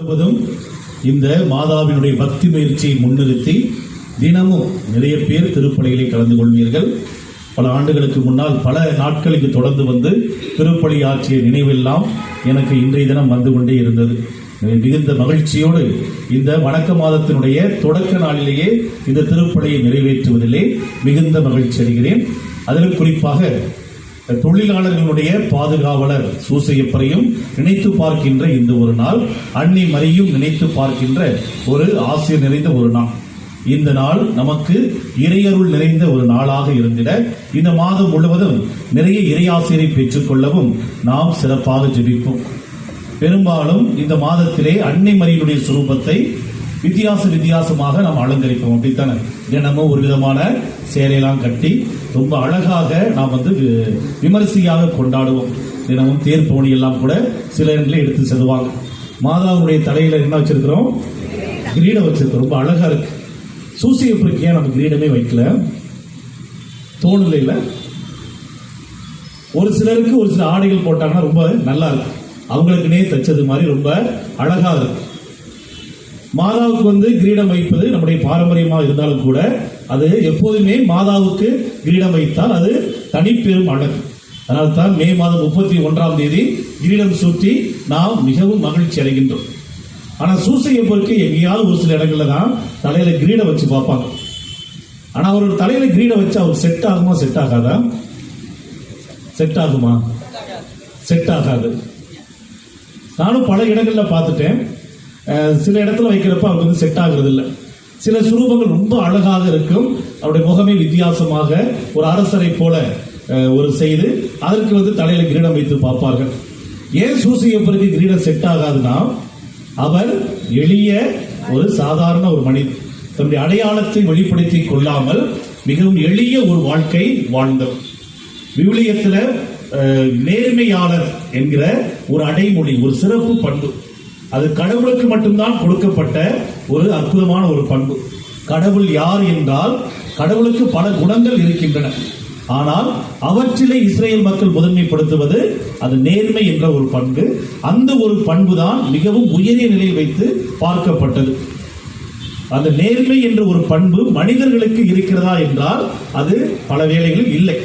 முழுவதும் இந்த மாதாவினுடைய பக்தி முயற்சியை முன்னிறுத்தி தினமும் நிறைய பேர் திருப்பலிகளை கலந்து கொள்வீர்கள். பல ஆண்டுகளுக்கு முன்னால் பல நாட்களுக்கு தொடர்ந்து வந்து திருப்பலி ஆற்றிய நினைவெல்லாம் எனக்கு இன்றைய தினம் வந்து கொண்டே இருந்தது. மிகுந்த மகிழ்ச்சியோடு இந்த வணக்க மாதத்தினுடைய தொடக்க நாளிலேயே இந்த திருப்பலியை நிறைவேற்றுவதிலே மிகுந்த மகிழ்ச்சி அடைகிறேன். அதிலும் குறிப்பாக தொழிலாளர்களுடைய பாதுகாவலர் சூசையப்பரையும் நினைத்து பார்க்கின்ற இந்த ஒரு நாள் அன்னி மரியும் நினைத்து பார்க்கின்ற ஒரு ஆசிரியர் நிறைந்த ஒரு நாள். இந்த நாள் நமக்கு இறையருள் நிறைந்த ஒரு நாளாக இருந்திட இந்த மாதம் முழுவதும் நிறைய இறையாசிரியரை பெற்றுக்கொள்ளவும் நாம் சிறப்பாக ஜெபிப்போம். பெரும்பாலும் இந்த மாதத்திலே அன்னை மரியினுடைய சுரூபத்தை வித்தியாச வித்தியாசமாக நாம் அலங்கரிப்போம். அப்படித்தானே? தினமும் ஒரு விதமான சேலையெல்லாம் கட்டி ரொம்ப அழகாக நாம் வந்து விமரிசையாக கொண்டாடுவோம். தினமும் தேர் எல்லாம் கூட சில இடங்களில் எடுத்து செல்வாங்க மாதாவுடைய தலையில என்ன வச்சிருக்கிறோம்? கிரீடம் வச்சிருக்கோம் ரொம்ப அழகா இருக்கு. சூசியப்பருக்கு ஏன் நம்ம கிரீடமே வைக்கல? தோணல ஒரு சிலருக்கு ஒரு சில ஆடைகள் போட்டாங்கன்னா ரொம்ப நல்லா இருக்கு. அவங்களுக்குனே தச்சது மாதிரி ரொம்ப அழகா இருக்கு. மாதாவுக்கு வந்து கிரீடம் வைப்பது நம்முடைய பாரம்பரியமாக இருந்தாலும் கூட அது எப்போதுமே மாதாவுக்கு கிரீடம் வைத்தால் அது தனிப்பெரும் அழகு. அதனால் தான் மே மாதம் முப்பத்தி ஒன்றாம் தேதி கிரீடம் சுற்றி நாம் மிகவும் மகிழ்ச்சி அடைகின்றோம். ஆனால் சூசையை பொறுக்க எங்கேயாவது ஒரு சில இடங்கள்ல தான் தலையில கிரீடம் வச்சு பார்ப்பாங்க. ஆனால் அவரோட தலையில கிரீடம் வச்சு அவர் செட் ஆகுமா செட் ஆகாதா? செட் ஆகுமா? செட் ஆகாது. நானும் பல இடங்கள்ல பார்த்துட்டேன். சில இடத்துல வைக்கிறப்ப அவருக்கு வந்து செட் ஆகுறது இல்லை சில சுரூபங்கள் ரொம்ப அழகாக இருக்கும். அவருடைய முகமே வித்தியாசமாக ஒரு அரசரை போல ஒரு செய்து அதற்கு வந்து தலையில கிரீடம் வைத்து பார்ப்பார்கள். ஏன் சூசியப்பருக்கு கிரீடம் செட் ஆகாதுன்னா அவர் எளிய ஒரு சாதாரண ஒரு மனிதன். தன்னுடைய அடையாளத்தை வெளிப்படுத்திக் கொள்ளாமல் மிகவும் எளிய ஒரு வாழ்க்கை வாழ்ந்தவர். விவிலியத்தில் நேர்மையாளர் என்கிற ஒரு அடைமொழி ஒரு சிறப்பு பண்பு. அது கடவுளுக்கு மட்டும்தான் கொடுக்கப்பட்ட ஒரு அற்புதமான ஒரு பண்பு. கடவுள் யார் என்றால் கடவுளுக்கு பல குணங்கள் இருக்கின்றன. ஆனால் அவற்றிலே இஸ்ரேல் மக்கள் முதன்மைப்படுத்துவது அது நேர்மை என்ற ஒரு பண்பு. அந்த ஒரு பண்பு தான் மிகவும் உயரிய நிலையில் வைத்து பார்க்கப்பட்டது. அந்த நேர்மை என்ற ஒரு பண்பு மனிதர்களுக்கு இருக்கிறதா என்றால் அது பல வேளைகளில் இல்லை.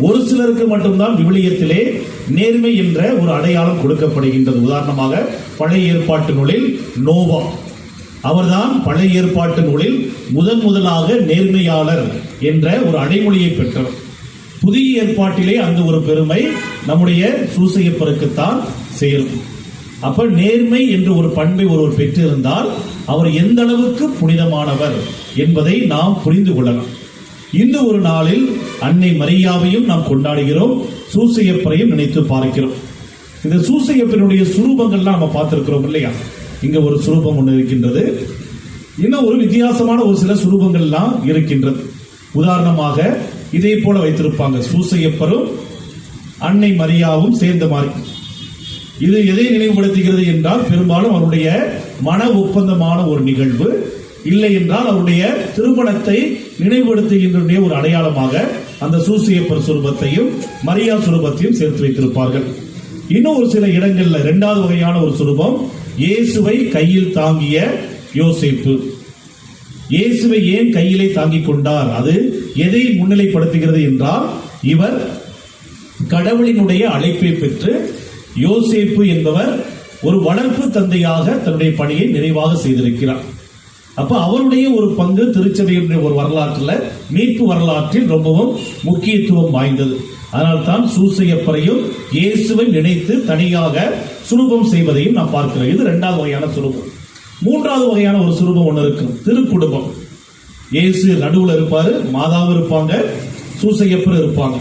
ஒரு சிலருக்கு மட்டும்தான் விவிலியத்திலே நேர்மை என்ற ஒரு அடையாளம் கொடுக்கப்படுகின்றது. உதாரணமாக பழைய ஏற்பாட்டு நூலில் நோவா. அவர்தான் பழைய ஏற்பாட்டு நூலில் முதன் முதலாக நேர்மையாளர் என்ற ஒரு அடைமொழியை பெற்றவர். புதிய ஏற்பாட்டிலே அந்த ஒரு பெருமை நம்முடைய சூசையப்பருக்குத்தான் சேரும். அப்ப நேர்மை என்ற ஒரு பண்பை ஒருவர் பெற்றிருந்தால் அவர் எந்த அளவுக்கு புனிதமானவர் என்பதை நாம் புரிந்து கொள்ளலாம். இந்த ஒரு நாளில் அன்னை மரியாவையும் நாம் கொண்டாடுகிறோம் சூசையப்பரையும் நினைத்து பார்க்கிறோம். இந்த சூசையப்பனுடைய சுரூபங்கள்லாம் நம்ம பார்த்திருக்கிறோம் இல்லையா? இங்க ஒரு சுரூபம் ஒன்று இருக்கின்றது. இன்னும் ஒரு வித்தியாசமான ஒரு சில சுரூபங்கள்லாம் இருக்கின்றது. உதாரணமாக இதே போல வைத்திருப்பாங்க சூசையப்பரும் அன்னை மரியாவும் சேர்ந்த மாதிரி. இது எதை நினைவுபடுத்துகிறது என்றால் பெரும்பாலும் அவருடைய மன ஒப்பந்தமான ஒரு நிகழ்வு இல்லை என்றால் அவருடைய திருமணத்தை நினைவுபடுத்துகின்ற ஒரு அடையாளமாக அந்த சூசியப்பர் சுரூபத்தையும் மரியா சுரூபத்தையும் சேர்த்து வைத்திருப்பார்கள். இன்னும் ஒரு சில இடங்கள்ல இரண்டாவது வகையான ஒரு சுரூபம் இயேசுவை கையில் தாங்கிய யோசேப்பு. இயேசுவை ஏன் கையிலே தாங்கிக் கொண்டார்? அது எதை முன்னிலைப்படுத்துகிறது என்றால் இவர் கடவுளினுடைய அழைப்பை பெற்று யோசேப்பு என்பவர் ஒரு வளர்ப்பு தந்தையாக தன்னுடைய பணியை நிறைவாக செய்திருக்கிறார். அப்ப அவருடைய ஒரு பங்கு திருச்சபையினுடைய ஒரு வரலாற்றில் மீட்பு வரலாற்றில் ரொம்பவும் முக்கியத்துவம் வாய்ந்தது. அதனால் தான் சூசையப்பரையும் இயேசுவை நினைத்து தனியாக சுரூபம் செய்வதையும் நாம் பார்க்கிறோம். இது இரண்டாவது வகையான சுரூபம். மூன்றாவது வகையான ஒரு சுரூபம் ஒன்று இருக்கும் திருக்குடும்பம். இயேசு நடுவில் இருப்பாரு மாதாவும் இருப்பாங்க சூசையப்பர் இருப்பாங்க.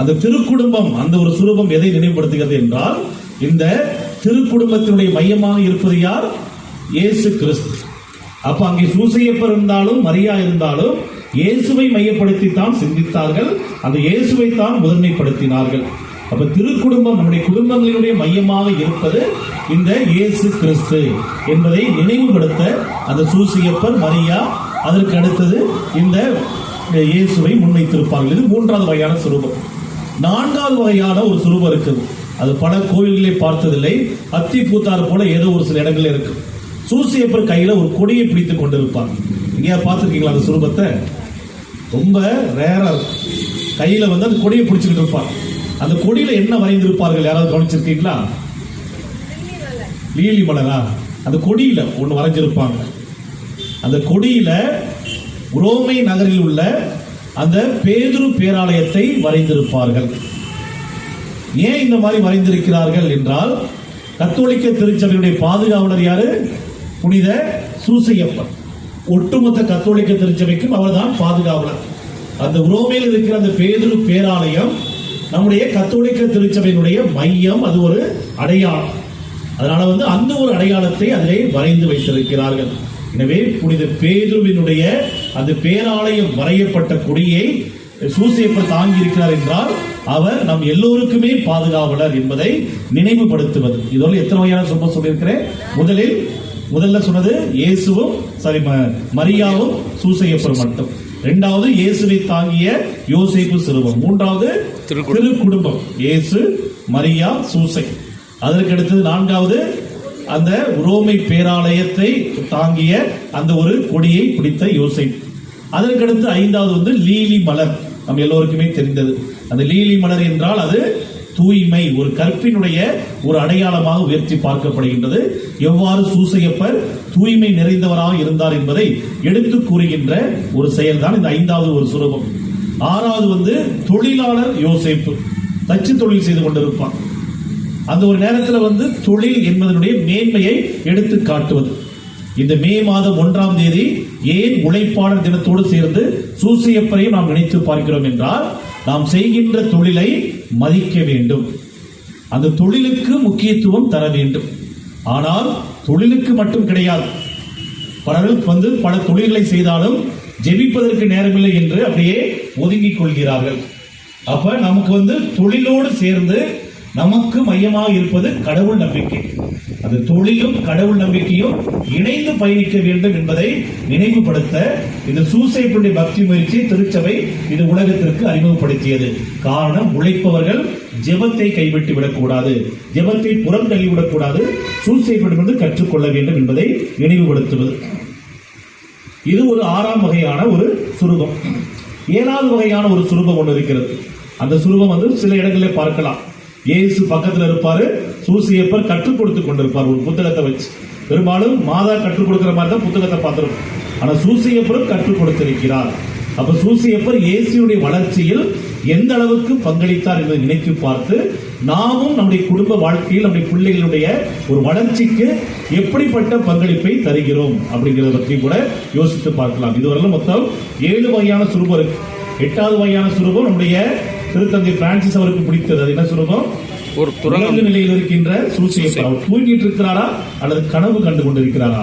அந்த திருக்குடும்பம் அந்த ஒரு சுரூபம் எதை நினைவுபடுத்துகிறது என்றால் இந்த திருக்குடும்பத்தினுடைய மையமாக இருப்பது யார்? இயேசு கிறிஸ்து. அப்ப அங்கே சூசையப்பர் இருந்தாலும் மரியா இருந்தாலும் இயேசுவை மையப்படுத்தி தான் சிந்தித்தார்கள். அந்த இயேசுவை தான் முதன்மைப்படுத்தினார்கள். அப்ப திருக்குடும்பம் நம்முடைய குடும்பங்களினுடைய மையமாக இருப்பது இந்த இயேசு கிறிஸ்து என்பதை நினைவுபடுத்த அந்த சூசியப்பர் மரியா அதற்கு அடுத்தது இந்த இயேசுவை முன்வைத்திருப்பார்கள். இது மூன்றாவது வகையான சுரூபம். நான்காவது வகையான ஒரு சுரூபம் இருக்குது. அது பல கோயில்களை பார்த்ததில்லை. அத்தி பூத்தார் போல ஏதோ ஒரு சில இடங்களில் இருக்குது சூசியப்பர் கையில ஒரு கொடியை பிடித்து கொண்டிருப்பார் இங்கேயா பார்த்துருக்கீங்களா அந்த சுரூபத்தை? ரொம்ப ரேரா இருக்கும். கையில வந்து அந்த கொடியை பிடிச்சிக்கிட்டு இருப்பார் அந்த கொடியில என்ன வரைந்திருப்பார்கள்? யாராவது கவனிச்சிருக்கீங்களா? லீலி மலரா? அந்த கொடியில ஒன்று வரைஞ்சிருப்பாங்க. அந்த கொடியில உரோமை நகரில் உள்ள அந்த பேதுரு பேராலயத்தை வரைந்திருப்பார்கள். ஏன் இந்த மாதிரி வரைந்திருக்கிறார்கள் என்றால் கத்தோலிக்க திருச்சபையுடைய பாதுகாவலர் யாரு? புனித சூசையப்பன். ஒட்டுமொத்த கத்தோலிக்க திருச்சபைக்கும் அவர்தான் பாதுகாவலர். அந்த உரோமையில் இருக்கிற அந்த பேதுரு பேராலயம் நம்முடைய கத்தோலிக்க திருச்சபையினுடைய மையம் அது ஒரு அடையாளம். அதனால வந்து அந்த ஒரு அடையாளத்தை அதிலே வரைந்து வைத்திருக்கிறார்கள். எனவே புனித பேதுருவினுடைய அந்த பேராலயம் வரையப்பட்ட கொடியை சூசையப்பர் தாங்கி இருக்கிறார் என்றால் அவர் நம் எல்லோருக்குமே பாதுகாவலர் என்பதை நினைவுபடுத்துவது. இதோடு எத்தனை வகையான சொல்ல சொல்லியிருக்கிறேன்? முதலில் முதல்ல சொன்னது இயேசுவும் சாரி மரியாவும் சூசையப்பர் மட்டும். இரண்டாவது இயேசுவை தாங்கிய யோசேப்பு சிறுவம் மூன்றாவது திரு குடும்பம் இயேசு மரியா சூசை. அதற்கு அடுத்தது நான்காவது அந்த ரோமை பேராலயத்தை தாங்கிய அந்த ஒரு கொடியை பிடித்த யோசேப்பு அதற்கடுத்து ஐந்தாவது வந்து லீலி மலர். நம்ம எல்லோருக்குமே தெரிந்தது. அந்த லீலி மலர் என்றால் அது தூய்மை ஒரு கற்பினுடைய ஒரு அடையாளமாக உயர்த்தி பார்க்கப்படுகின்றது. எவ்வாறு சூசையப்பர் தூய்மை நிறைந்தவராக இருந்தார் என்பதை எடுத்து கூறுகின்ற ஒரு செயல்தான் இந்த ஐந்தாவது ஒரு சுரூபம் ஆறாவது வந்து தொழிலாளர் யோசிப்பு. தச்சு தொழில் செய்து கொண்டிருப்பான் அந்த ஒரு நேரத்தில் வந்து தொழில் என்பதனுடைய மேன்மையை எடுத்து காட்டுவது. இந்த மே மாதம் ஒன்றாம் தேதி ஏன் உழைப்பாளர் தினத்தோடு சேர்ந்து சூசியப்பரையும் நாம் நினைத்து பார்க்கிறோம் என்றால் நாம் செய்கின்ற தொழிலை மதிக்க வேண்டும். அந்த தொழிலுக்கு முக்கியத்துவம் தர வேண்டும். ஆனால் தொழிலுக்கு மட்டும் கிடையாது. பலரும் வந்து பல தொழில்களை செய்தாலும் ஜெபிப்பதற்கு நேரமில்லை என்று அப்படியே ஒதுங்கிக் கொள்கிறார்கள். அப்ப நமக்கு வந்து தொழிலோடு சேர்ந்து நமக்கு மையமாக இருப்பது கடவுள் நம்பிக்கை. அது தொழிலும் கடவுள் நம்பிக்கையும் இணைந்து பயணிக்க வேண்டும் என்பதை நினைவுபடுத்த இந்த சூசைப்புடைய பக்தி முயற்சி திருச்சபை இது உலகத்திற்கு அறிமுகப்படுத்தியது. காரணம் உழைப்பவர்கள் ஜெபத்தை கைவிட்டு விடக்கூடாது. ஜெபத்தை புறம் தள்ளிவிடக்கூடாது சூசைப்பிடமிருந்து கற்றுக்கொள்ள வேண்டும் என்பதை நினைவுபடுத்துவது. இது ஒரு ஆறாம் வகையான ஒரு சுரூபம். ஏழாவது வகையான ஒரு சுரூபம் ஒன்று இருக்கிறது. அந்த சுரூபம் வந்து சில இடங்களில் பார்க்கலாம். இயேசு பக்கத்துல இருப்பாரு சூசியப்பர் கற்றுக் கொடுத்து கொண்டிருப்பார் ஒரு புத்தகத்தை வச்சு. பெரும்பாலும் மாதா கற்றுக் கொடுக்கிற மாதிரி தான் புத்தகத்தை பார்த்திருப்போம். ஆனா சூசியப்பரும் கற்றுக் கொடுத்திருக்கிறார். அப்ப சூசியப்பர் இயேசுடைய வளர்ச்சியில் எந்த அளவுக்கு பங்களித்தார் என்பதை நினைத்து பார்த்து நாமும் நம்முடைய குடும்ப வாழ்க்கையில் நம்முடைய பிள்ளைகளுடைய ஒரு வளர்ச்சிக்கு எப்படிப்பட்ட பங்களிப்பை தருகிறோம் அப்படிங்கிறத பற்றி கூட யோசித்து பார்க்கலாம். இதுவரையிலும் மொத்தம் ஏழு வகையான சுரூபம் இருக்கு. எட்டாவது வகையான சுரூபம் நம்முடைய திருத்தந்தை பிரான்சிஸ் அவருக்கு பிடித்தது. அது என்ன சுரூபம் ஒரு உறங்கு நிலையில் இருக்கின்ற சூசியப்பர் அவர் தூங்கிட்டு இருக்கிறாரா அல்லது கனவு கண்டு கொண்டிருக்கிறாரா?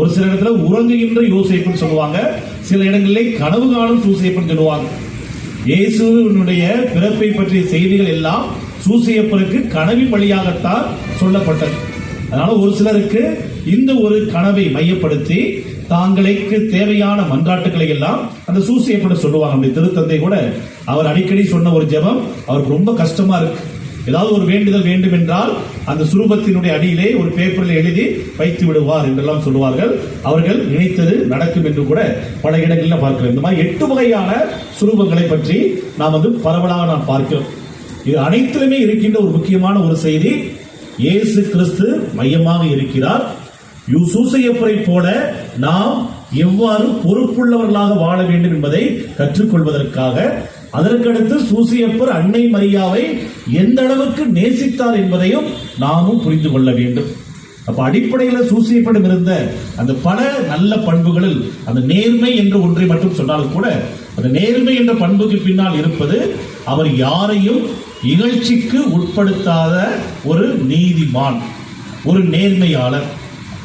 ஒரு சில இடத்துல உறங்குகின்ற யோசேப்புன்னு சொல்லுவாங்க. சில இடங்களில் கனவு காணும் சூசையப்பன் சொல்லுவாங்க. இயேசுவினுடைய பிறப்பை பற்றிய செய்திகள் எல்லாம் சூசையப்பருக்கு கனவின் வழியாகத்தான் சொல்லப்பட்டது. அதனால ஒரு சிலருக்கு இந்த ஒரு கனவை மையப்படுத்தி தாங்களுக்கு தேவையான மன்றாட்டுகளை எல்லாம் அந்த சூசியப்பட சொல்லுவாங்க. அப்படி திருத்தந்தை கூட அவர் அடிக்கடி சொன்ன ஒரு ஜெபம். அவருக்கு ரொம்ப கஷ்டமா இருக்கு. ஏதாவது ஒரு வேண்டுதல் வேண்டும் என்றால் அந்த சுரூபத்தினுடைய அடியிலே ஒரு பேப்பரில் எழுதி வைத்து விடுவார் என்றெல்லாம் சொல்லுவார்கள். அவர்கள் நினைத்தது நடக்கும் என்று கூட பல இடங்களில் பார்க்கிறோம் இந்த மாதிரி எட்டு வகையான சுரூபங்களை பற்றி நாம் வந்து பரவலாக நாம் பார்க்கிறோம். இது அனைத்திலுமே இருக்கின்ற ஒரு முக்கியமான ஒரு செய்தி. இயேசு கிறிஸ்து மையமாக இருக்கிறார். யூசூசையப்பரை போல நாம் எவ்வாறு பொறுப்புள்ளவர்களாக வாழ வேண்டும் என்பதை கற்றுக்கொள்வதற்காக அதற்கடுத்து சூசியப்பர் அன்னை மரியாவை எந்த அளவுக்கு நேசித்தார் என்பதையும் நாமும் புரிந்து கொள்ள வேண்டும். அப்ப அடிப்படையில் சூசியப்படம் இருந்த அந்த பல நல்ல பண்புகளில் அந்த நேர்மை என்ற ஒன்றை மட்டும் சொன்னாலும் கூட அந்த நேர்மை என்ற பண்புக்கு பின்னால் இருப்பது அவர் யாரையும் இகழ்ச்சிக்கு உட்படுத்தாத ஒரு நீதிமான் ஒரு நேர்மையாளர்.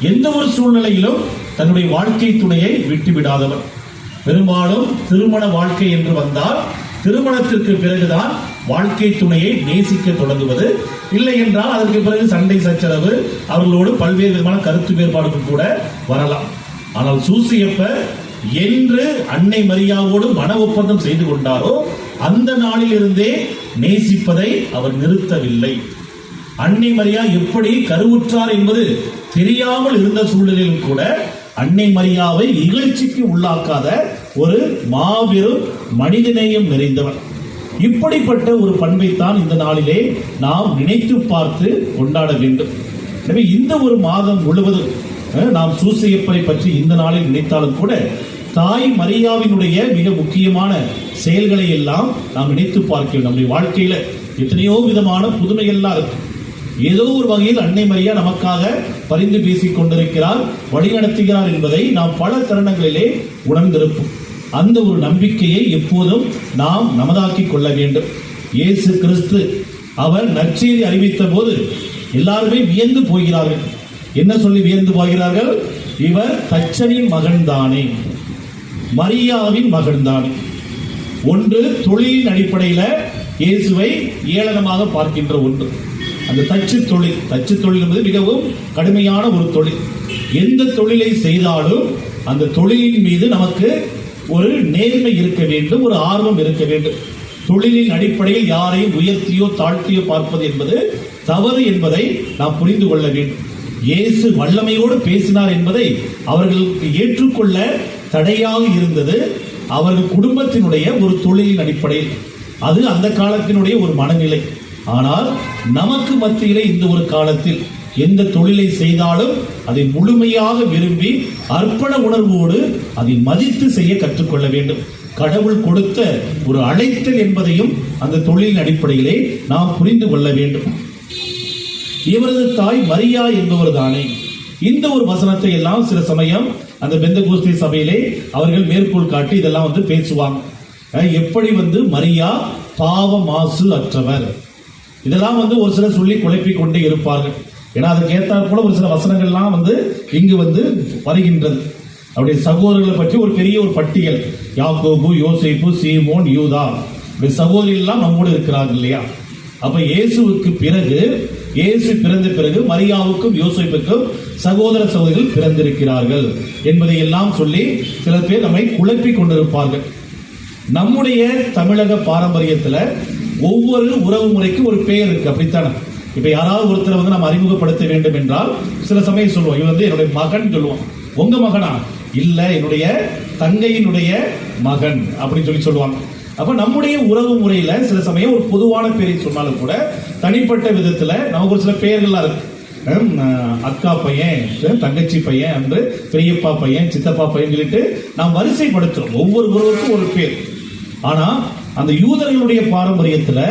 எந்த ஒரு சூழ்நிலையிலும் தன்னுடைய வாழ்க்கை துணையை விட்டுவிடாதவர் பெரும்பாலும் திருமண வாழ்க்கை என்று வந்தால் திருமணத்திற்கு பிறகுதான் வாழ்க்கை துணையை நேசிக்க தொடங்குவது. இல்லை என்றால் அதற்கு பிறகு சண்டை சச்சரவு அவர்களோடு பல்வேறு விதமான கருத்து வேறுபாடுகள் கூட வரலாம். ஆனால் சூசியப்ப என்று அன்னை மரியாவோடு மன ஒப்பந்தம் செய்து கொண்டாரோ அந்த நாளிலிருந்தே நேசிப்பதை அவர் நிறுத்தவில்லை. அன்னை மரியா எப்படி கருவுற்றார் என்பது தெரியாமல் இருந்த சூழலிலும் கூட அன்னை மரியாவை இகழ்ச்சிக்கு உள்ளாக்காத ஒரு மாபெரும் மனிதநேயம் நிறைந்தவர் இப்படிப்பட்ட ஒரு பண்பைத்தான் இந்த நாளிலே நாம் நினைத்து பார்த்து கொண்டாட வேண்டும். எனவே இந்த ஒரு மாதம் முழுவதும் நாம் சூசையப்பரை பற்றி இந்த நாளில் நினைத்தாலும் கூட தாய் மரியாவினுடைய மிக முக்கியமான செயல்களை எல்லாம் நாம் நினைத்து பார்க்கிறோம் நம்முடைய வாழ்க்கையில எத்தனையோ விதமான புதுமைகள்லாம் இருக்கு. ஏதோ ஒரு வகையில் அன்னை மரியா நமக்காக பரிந்து பேசிக் கொண்டிருக்கிறார் வழிநடத்துகிறார் என்பதை நாம் பல தருணங்களிலே உணர்ந்திருப்போம். அந்த ஒரு நம்பிக்கையை எப்போதும் நாம் நமதாக்கிக் கொள்ள வேண்டும். இயேசு கிறிஸ்து அவர் நற்செய்தி அறிவித்த போது எல்லாருமே வியந்து போகிறார்கள். என்ன சொல்லி வியந்து போகிறார்கள்? இவர் தச்சனின் மகன்தானே மரியாவின் மகன்தானே. ஒன்று தொழிலின் அடிப்படையில் இயேசுவை ஏளனமாக பார்க்கின்ற ஒன்று. அந்த தச்சு தொழில் தச்சு தொழில் என்பது மிகவும் கடுமையான ஒரு தொழில். எந்த தொழிலை செய்தாலும் அந்த தொழிலின் மீது நமக்கு ஒரு நேர்மை இருக்க வேண்டும் ஒரு ஆர்வம் இருக்க வேண்டும். தொழிலின் அடிப்படையில் யாரையும் உயர்த்தியோ தாழ்த்தியோ பார்ப்பது என்பது தவறு என்பதை நாம் புரிந்து கொள்ள வேண்டும். இயேசு வல்லமையோடு பேசினார் என்பதை அவர்களுக்கு ஏற்றுக்கொள்ள தடையாக இருந்தது. அவர்கள் குடும்பத்தினுடைய ஒரு தொழிலின் அடிப்படையில். அது அந்த காலத்தினுடைய ஒரு மனநிலை. ஆனால் நமக்கு மத்தியிலே இந்த ஒரு காலத்தில் எந்த தொழிலை செய்தாலும் அதை முழுமையாக விரும்பி அர்ப்பண உணர்வோடு அதை மதித்து செய்ய கற்றுக்கொள்ள வேண்டும். கடவுள் கொடுத்த ஒரு அழைத்தல் என்பதையும் அந்த தொழிலின் அடிப்படையிலே நாம் புரிந்து கொள்ள வேண்டும். இவரது தாய் மரியா என்பவர் தானே. இந்த ஒரு வசனத்தை எல்லாம் சில சமயம் அந்த பெந்த கோஸ்தி சபையிலே அவர்கள் மேற்கோள் காட்டி இதெல்லாம் வந்து பேசுவாங்க. எப்படி வந்து மரியா பாவ மாசு அற்றவர்? இதெல்லாம் வந்து ஒரு சிலர் சொல்லி குழப்பிக் கொண்டே இருப்பார்கள். ஏன்னா அதுக்கு ஏற்றாற் போல ஒரு சில வசனங்கள்லாம் வந்து இங்கு வந்து வருகின்றது. அவருடைய சகோதரர்களை பற்றி ஒரு பெரிய ஒரு பட்டியல். யாக்கோபு யோசைப்பு சீமோன் யூதா. இப்படி சகோதரிகள்லாம் நம்மோடு இருக்கிறார்கள் இல்லையா? அப்ப இயேசுவுக்கு பிறகு இயேசு பிறந்த பிறகு மரியாவுக்கும் யோசிப்புக்கும் சகோதர சகோதரிகள் பிறந்திருக்கிறார்கள் என்பதை எல்லாம் சொல்லி சில பேர் நம்மை குழப்பி கொண்டிருப்பார்கள். நம்முடைய தமிழக பாரம்பரியத்தில் ஒவ்வொரு உறவு முறைக்கும் ஒரு பெயர் இருக்கு அப்படித்தானே? இப்ப யாராவது ஒருத்தரை வந்து நம்ம அறிமுகப்படுத்த வேண்டும் என்றால் சில சமயம் சொல்லுவோம் இவன் வந்து என்னுடைய மகன் சொல்லுவோம் உங்க மகனா? இல்ல என்னுடைய தங்கையினுடைய மகன் அப்படின்னு சொல்லி சொல்லுவாங்க. அப்ப நம்முடைய உறவு முறையில சில சமயம் ஒரு பொதுவான பேரை சொன்னாலும் கூட தனிப்பட்ட விதத்துல நமக்கு ஒரு சில பெயர்கள்லாம் இருக்கு. அக்கா பையன் தங்கச்சி பையன் என்று பெரியப்பா பையன் சித்தப்பா பையன் சொல்லிட்டு நாம் வரிசைப்படுத்துறோம். ஒவ்வொரு உறவுக்கும் ஒரு பேர். ஆனா அந்த யூதர்களுடைய பாரம்பரியத்துல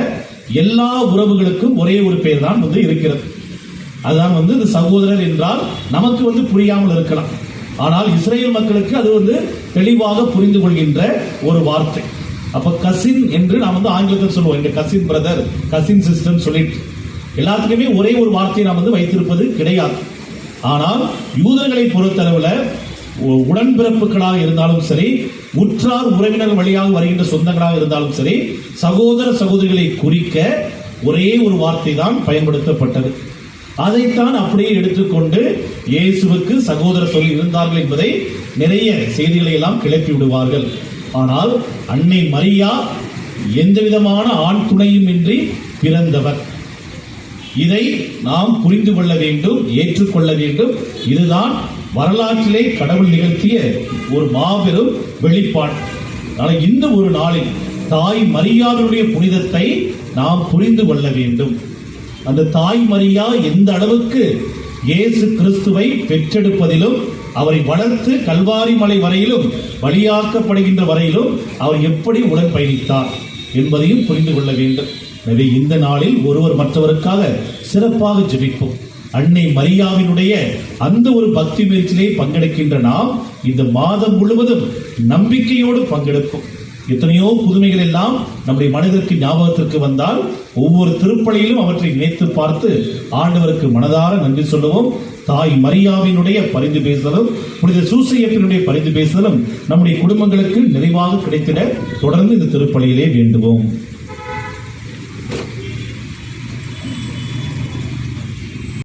எல்லா உறவுகளுக்கும் ஒரே ஒரு பேர் தான் வந்து இருக்கிறது. அதுதான் வந்து இந்த சகோதரர் என்றால் நமக்கு வந்து புரியாமல் இருக்கலாம். ஆனால் இஸ்ரேல் மக்களுக்கு அது வந்து தெளிவாக புரிந்து கொள்கின்ற ஒரு வார்த்தை. அப்ப கசின் என்று நாம் வந்து ஆங்கிலத்தில் சொல்லுவோம். இந்த கசின் பிரதர் கசின் சிஸ்டர் சொல்லிட்டு. எல்லாத்துக்குமே ஒரே ஒரு வார்த்தையை நாம் வந்து வைத்திருப்பது கிடையாது. ஆனால் யூதர்களை பொறுத்தளவில் உ- உடன்பிறப்புகளாக இருந்தாலும் சரி உற்றார் உறவினர் வழியாக வருகின்ற சொந்தங்களாக இருந்தாலும் சரி சகோதர சகோதரிகளை குறிக்க ஒரே ஒரு வார்த்தை தான் பயன்படுத்தப்பட்டது. அதைத்தான் அப்படியே எடுத்துக்கொண்டு இயேசுவுக்கு சகோதர சொல்லி இருந்தார்கள் என்பதை நிறைய செய்திகளை எல்லாம் கிளப்பி விடுவார்கள். ஆனால் அன்னை மரியா எந்த விதமான ஆண் துணையும் இன்றி பிறந்தவர். இதை நாம் புரிந்து கொள்ள வேண்டும் ஏற்றுக்கொள்ள வேண்டும். இதுதான் வரலாற்றிலே கடவுள் நிகழ்த்திய ஒரு மாபெரும் வெளிப்பாடு. ஆனால் இந்த ஒரு நாளில் தாய் மரியாதையுடைய புனிதத்தை நாம் புரிந்து கொள்ள வேண்டும். அந்த தாய் மரியா எந்த அளவுக்கு இயேசு கிறிஸ்துவை பெற்றெடுப்பதிலும் அவரை வளர்த்து கல்வாரி மலை வரையிலும் வழியாக்கப்படுகின்ற வரையிலும் அவர் எப்படி உடன் பயணித்தார் என்பதையும் புரிந்து கொள்ள வேண்டும். எனவே இந்த நாளில் ஒருவர் மற்றவருக்காக சிறப்பாக ஜெபிப்போம். அன்னை மரியாவினுடைய அந்த ஒரு பக்தி முயற்சியிலே பங்கெடுக்கின்ற நாம் இந்த மாதம் முழுவதும் நம்பிக்கையோடு பங்கெடுப்போம் எத்தனையோ புதுமைகள் எல்லாம் நம்முடைய மனதிற்கு ஞாபகத்திற்கு வந்தால் ஒவ்வொரு திருப்பலியிலும் அவற்றை நினைத்து பார்த்து ஆண்டவருக்கு மனதார நன்றி சொல்லுவோம். தாய் மரியாவினுடைய பரிந்து பேசுதலும் புனித சூசையப்பினுடைய பரிந்து பேசுதலும் நம்முடைய குடும்பங்களுக்கு நிறைவாக கிடைத்திட தொடர்ந்து இந்த திருப்பலியிலே வேண்டுவோம்.